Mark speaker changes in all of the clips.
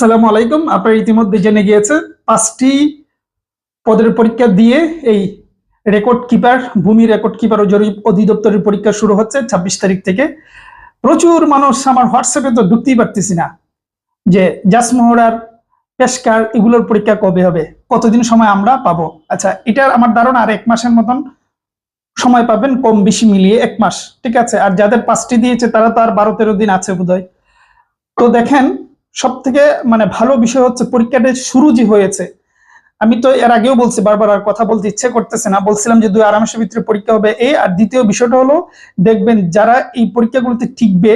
Speaker 1: আসসালামু আলাইকুম। আপনারা ইতিমধ্যে জেনে গিয়েছে, পাঁচটি পদের পরীক্ষা দিয়ে এই রেকর্ড কিপার ভূমি রেকর্ড কিপার ও জরিপ অধিদপ্তরের পরীক্ষা শুরু হচ্ছে ছাব্বিশ তারিখ থেকে। প্রচুর মানুষ আমার হোয়াটসঅ্যাপে তো ঢুকতেই পারতেছি না যে জাসমোহরার পেশকার এগুলোর পরীক্ষা কবে হবে, কতদিন সময় আমরা পাবো? আচ্ছা এটার আমার ধারণা আর এক মাসের মতন সময় পাবেন, কম বেশি মিলিয়ে এক মাস, ঠিক আছে? আর যাদের পাঁচটি দিয়েছে তারা তো আর বারো তেরো দিন আছে বোধহয়। তো দেখেন সব থেকে মানে ভালো বিষয় হচ্ছে পরীক্ষাটা শুরু যে হয়েছে। আমি তো এর আগেও বলছি, বারবার আর কথা বলতে ইচ্ছে করতেছে না। বলছিলাম যে দুই আড়াই মাসের ভিতরে পরীক্ষা হবে এই আর দ্বিতীয় বিষয়টা হলো, দেখবেন যারা এই পরীক্ষাগুলোতে টিকবে,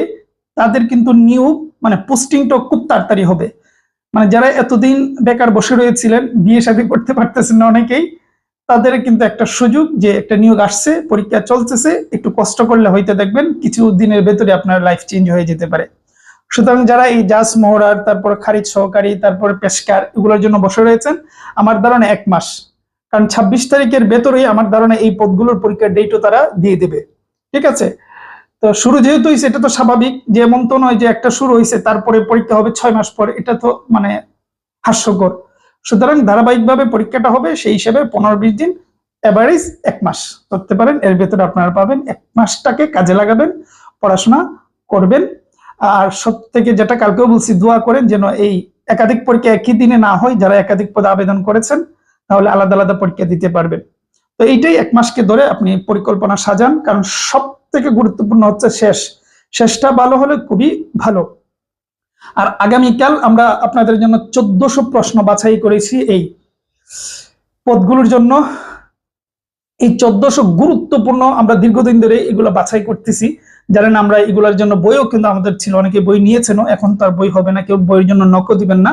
Speaker 1: তাদের কিন্তু নিয়োগ মানে পোস্টিংটা খুব তাড়াতাড়ি হবে। মানে যারা এতদিন বেকার বসে রয়েছিলেন, বিয়ে শাদী করতে পারতেছেন না অনেকেই, তাদের কিন্তু একটা সুযোগ যে একটা নিয়োগ আসছে, পরীক্ষা চলতেছে, একটু কষ্ট করলে হয়তো দেখবেন কিছু দিনের ভেতরে আপনার লাইফ চেঞ্জ হয়ে যেতে পারে। সুতরাং যারা এই জাজ মোহরার তারপর খারিজ সহকারী, তারপর পেশকার, এগুলোর জন্য বসে রয়েছেন, আমার ধারণা এক মাস। কারণ ছাব্বিশ তারিখের ভেতরেই আমার ধারণা এই পদগুলোর পরীক্ষার ডেটও তারা দিয়ে দেবে। ঠিক আছে? তো শুরু যেহেতু হয়েছে এটা তো স্বাভাবিক, যে এমন তো নয় যে একটা শুরু হয়েছে তারপরে পরীক্ষা হবে ছয় মাস পর, এটা তো মানে হাস্যকর। সুতরাং ধারাবাহিকভাবে পরীক্ষাটা হবে সেই হিসেবে পনেরো বিশ দিন অ্যাভারেজ এক মাস। ধরতে পারেন, এর ভেতরে আপনারা পাবেন, এক মাসটাকে কাজে লাগাবেন, পড়াশোনা করবেন আর সব থেকে যেটা কালকেও বলছি, দোয়া করেন যেন এই একাধিক পরীক্ষা একই দিনে না হয়, যারা একাধিক পদে আবেদন করেছেন, তাহলে আলাদা আলাদা পরীক্ষা দিতে পারবেন। তো এইটাই এক মাসকে ধরে আপনি পরিকল্পনা সাজান, কারণ সব থেকে গুরুত্বপূর্ণ হচ্ছে শেষ। শেষটা ভালো হলে খুবই ভালো। আর আগামীকাল আমরা আপনাদের জন্য চোদ্দশো প্রশ্ন বাছাই করেছি এই পদগুলোর জন্য। এই চোদ্দশো গুরুত্বপূর্ণ আমরা দীর্ঘদিন ধরে এগুলো বাছাই করতেছি। জানেন আমরা এগুলোর জন্য বইও কিন্তু আমাদের ছিল, অনেকে বই নিয়েছেন এখন তার বই হবে না, কেউ বইয়ের জন্য নকও দিবেন না।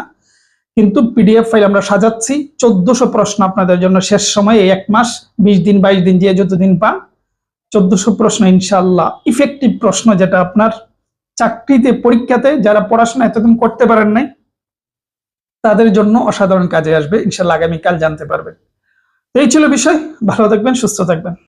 Speaker 1: কিন্তু পিডিএফ ফাইল আমরা সাজাচ্ছি, চোদ্দশো প্রশ্ন আপনাদের জন্য শেষ সময়, এই এক মাস, বিশ দিন, বাইশ দিন, যে যতদিন পান। চোদ্দশো প্রশ্ন ইনশাল্লাহ ইফেক্টিভ প্রশ্ন যেটা আপনার চাকরিতে, পরীক্ষাতে যারা পড়াশোনা এতদিন করতে পারেন নাই, তাদের জন্য অসাধারণ কাজে আসবে। ইনশাল্লাহ আগামীকাল জানতে পারবেন। এই ছিল বিষয়। ভালো থাকবেন সুস্থ থাকবেন।